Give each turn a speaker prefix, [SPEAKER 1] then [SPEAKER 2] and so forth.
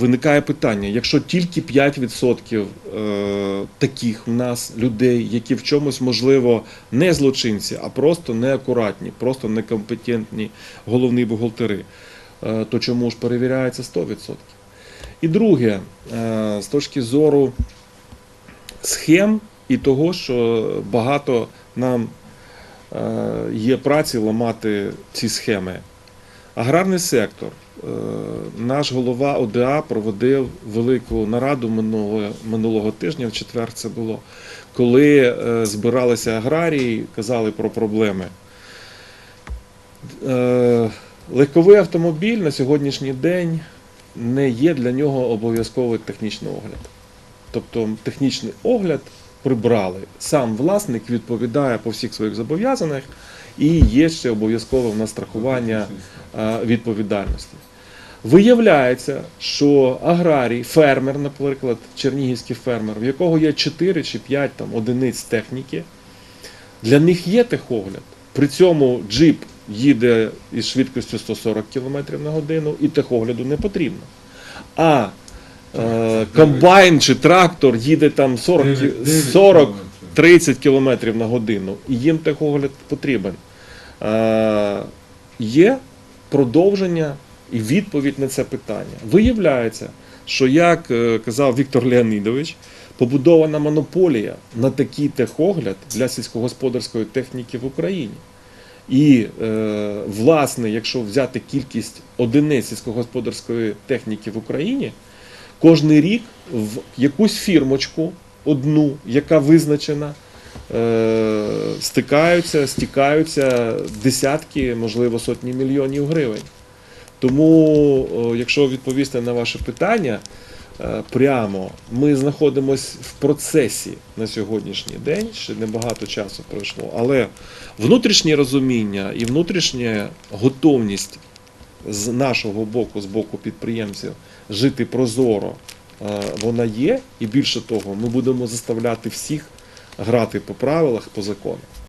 [SPEAKER 1] Виникає питання: якщо тільки 5% е, таких в нас людей, які в чомусь можливо не злочинці, а просто неакуратні, просто некомпетентні головні бухгалтери, е, то чому ж перевіряється 100%? І друге, е, з точки зору схем і того, що багато нам є праці ламати ці схеми. Аграрний сектор. Е, Наш голова ОДА проводив велику нараду минулого, минулого тижня, в четвер це було, коли е, збиралися аграрії, казали про проблеми. Е, Легковий автомобіль на сьогоднішній день не є для нього обов'язковий технічний огляд. Тобто технічний огляд прибрали. Сам власник відповідає по всіх своїх зобов'язаннях і є ще обов'язкове в нас страхування відповідальності. Виявляється, що аграрій, фермер, наприклад, чернігівський фермер, в якого є 4 чи 5 там, одиниць техніки, для них є техогляд. При цьому джип їде із швидкістю 140 км на годину і техогляду не потрібно. А комбайн чи трактор їде там 40, кі-
[SPEAKER 2] 9 9
[SPEAKER 1] 40
[SPEAKER 2] кілометрів.
[SPEAKER 1] 30 км на годину, і їм техогляд потрібен. Е, є продовження і відповідь на це питання. Виявляється, що, як е, казав Віктор Леонідович, побудована монополія на такий техогляд для сільськогосподарської техніки в Україні. І, е, власне, якщо взяти кількість одиниць сільськогосподарської техніки в Україні, кожний рік в якусь фірмочку, одну, яка визначена, е, стикаються, стікаються десятки, можливо, сотні мільйонів гривень. Тому, якщо відповісти на ваше питання е, прямо, ми знаходимося в процесі на сьогоднішній день, ще небагато часу пройшло, але внутрішнє розуміння і внутрішня готовність з нашого боку, з боку підприємців, жити прозоро, е, вона є, і більше того, ми будемо заставляти всіх грати по правилах, по закону.